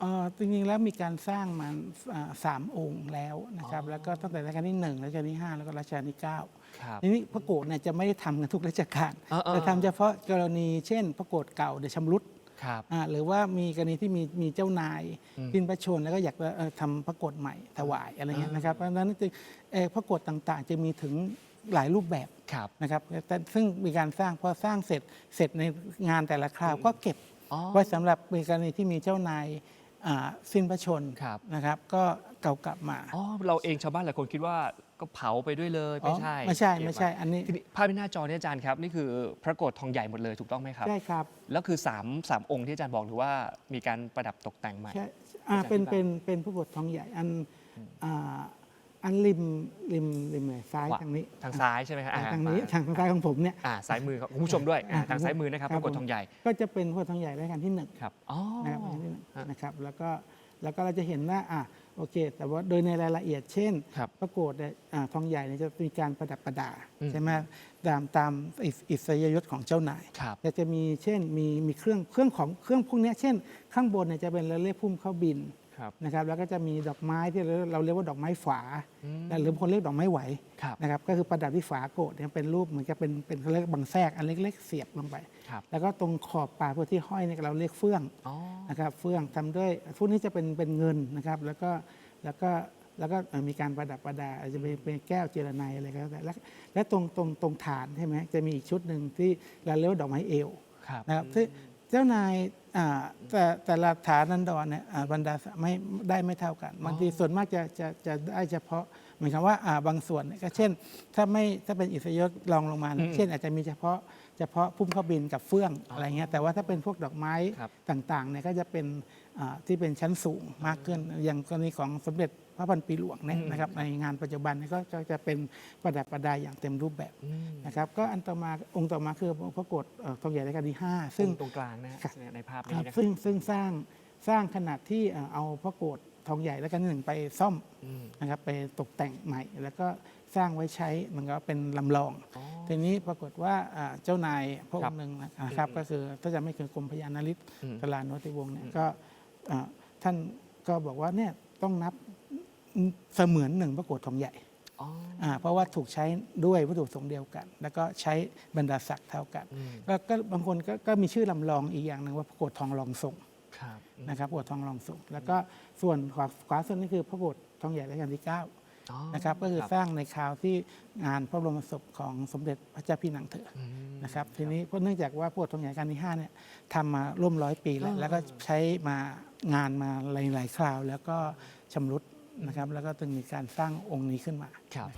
เอ่อจริงๆแล้วมีการสร้างมาอ่าสามองค์แล้วนะครับ แล้วก็ตั้งแต่รัชกาลที่หนึ่งรัชกาลที่ห้าแล้วก็รัชกาลที่เก้าครับ ทีนี้พระโกฏเนี่ยจะไม่ได้ทำกันทุกรัชกาลเออเออ แต่ทำเฉพาะกรณีเช่น พระโกฏเก่าเดี๋ยวชำรุดครับ อ่าหรือว่ามีกรณีที่มีมีเจ้านายอืมสิ้นพระชนม์แล้วก็อยากจะเอ่อทำพระโกฏใหม่ถวายอะไรเงี้ยนะครับเพราะฉะนั้นจึงเอ่อพระโกฏต่างๆ จะมีถึงหลายรูปแบบ ครับ นะครับแต่ซึ่งมีการสร้างพอสร้างเสร็จเสร็จในงานแต่ละคราวก็เก็บอ๋อไว้สำหรับในกรณีที่มีเจ้านาย อ่าสิ้นพระชนม์ครับ นะครับ ก็เก่ากลับมาอ๋อเราเองชาวบ้านหลายคนคิดว่าก็เผาไปด้วยเลยไม่ใช่อ๋อไม่ใช่เก็บไม่ใช่ อันนี้ทีนี้ภาพที่หน้าจอเนี่ยอาจารย์ครับนี่คือพระโกฏทองใหญ่หมดเลยถูกต้องไหมครับใช่ครับแล้วคือ3 3องค์ที่อาจารย์บอกหรือว่ามีการประดับตกแต่งใหม่ ใช่อ่าอาจารย์เป็นอธิบายเป็นเป็นผู้บททองใหญ่อันอ่าอันริมริมริมไหนซ้ายขวา ทางนี้ทางซ้ายใช่ไหมครับอ่าอ่ทางนี้มาทางซ้ายของผมเนี่ย อ่าซ้ายมือครับคุณผู้ชมด้วยอ่าอ่าทางซ้ายมือนะครับครัพบ ระโกฏทองใหญ่ก็จะเป็นผู้บททองใหญ่รายการที่หนึ่งครับอ๋อนะครับรายการที่ห นึ่งฮะนะครับแล้วก็แล้วก็เราจะเห็นว่าอะโอเค แต่ว่าโดยในรายละเอียดเช่นครับพระโกฏเนี่ยอ่าทองใหญ่เนี่ยจะมีการประดับประดาอืมใช่ไหมตามตามอิสอิสริยยศของเจ้านายครับแต่จะมีเช่นมีมีเครื่องเครื่องของเครื่องพวกเนี้ยเช่น ข้างบนเนี่ยจะเป็นเราเรียกพุ่มเข้าบิน ครับนะครับแล้วก็จะมีดอกไม้ที่เราเราเรียกว่าดอกไม้ฝาอืมหรือบางคนเรียกดอกไม้ไหวครับนะครับก็คือประดับที่ฝาโกฏเนี่ยเป็นรูปเหมือนกับเป็นเป็นเขาเรียกบางแทรกอันเล็ก ๆ เสียบลงไปครับแล้วก็ตรงขอบปลายพวกที่ห้อยเนี่ยเราเรียกเฟื่องอ๋อนะครับเฟื่องทำด้วยพวกนี้จะเป็นเป็นเงินนะครับแล้วก็แล้วก็แล้วก็เอ่อมีการประดับประดาอาจจะเป็นเป็นแก้วเจรไนอะไรก็แล้วแต่และและตรงตรงตรงฐานใช่ไหมจะมีอีกชุดหนึ่งที่เราเรียกว่าดอกไม้เอวครับนะครับซึ่งเจ้านายอ่า แต่แต่ละฐานันดรเนี่ยอ่าบรรดาสไม่ได้ไม่เท่ากันบางทีส่วนมากจะจะจะได้เฉพาะเหมือนกับว่าอ่าบางส่วนเนี่ยก็เช่น ถ้าไม่ถ้าเป็นอิสริยศรองลงมาเนี่ยอืมเช่นอาจจะมีเฉพาะเฉพาะพุ่มข้าวบินกับเฟื่องอะไรเงี้ยแต่ว่าถ้าเป็นพวกดอกไม้ครับต่างๆเนี่ยก็จะเป็นอ่าที่เป็นชั้นสูงมากขึ้นอย่างกรณีของสมเด็จพระพันปีหลวงเนี่ยอืมนะครับในงานปัจจุบันเนี่ยก็ก็จะเป็นประดับประดาอย่างเต็มรูปแบบอืมนะครับก็อันต่อมาองค์ต่อมาคือพระโกฏเอ่อทองใหญ่รัชกาลที่ห้าซึ่งตรงกลางนะฮะครับในภาพคนี้รับนะครัซึ่บงซึ่งสร้างสร้างขนาดที่เอ่อเอาพระโกฏทองใหญ่รัชกาลที่หนึ่งไปซ่อมอืม นะครับไปตกแต่งใหม่ แล้วก็สร้างไว้ใช้มันก็เป็นลำลองอ๋อทีนี้ปรากฏว่าอ่าเจ้านายพระอครังบค์หนึ่งนะครับอืมก็คือถ้าจะไม่คือกรมพยานาริศอืม ตลาดนวติวงศ์เนี่ยก็อ่าท่านก็บอกว่าเนี่ยต้องนับเสมือนหนึ่งพระโกฏทองใหญ่อ๋ออ่า เพราะว่าถูกใช้ด้วยวัตถุประสงค์เดียวกัน แล้วก็ใช้บรรดาศักดิ์เท่ากันอืมก็ก็บางคนก็ก็มีชื่อลำลองอีกอย่างหนึ่งว่าพระโกฏทองรองทรงครับอืมนะครับพระโกฏทองรองทรงแล้วก็ส่วนขวาขวาสุดนี่คือพระโกฏทองใหญ่รัชกาลที่9อ๋อนะครับก็คือสร้างในคราวที่งานพระบรมศพของสมเด็จพระเจ้าพี่นางเธออืมนะครับทีนี้เพราะเนื่องจากว่าพระโกฏทองใหญ่รัชกาลที่5เนี่ยทำมาร่วมร้อยปีแล้วอ่าแล้วก็ใช้มางานมาหลายๆคราว แล้วก็ชำรุด นะครับแล้วก็ต้องมีการสร้างองค์นี้ขึ้นมา ครับ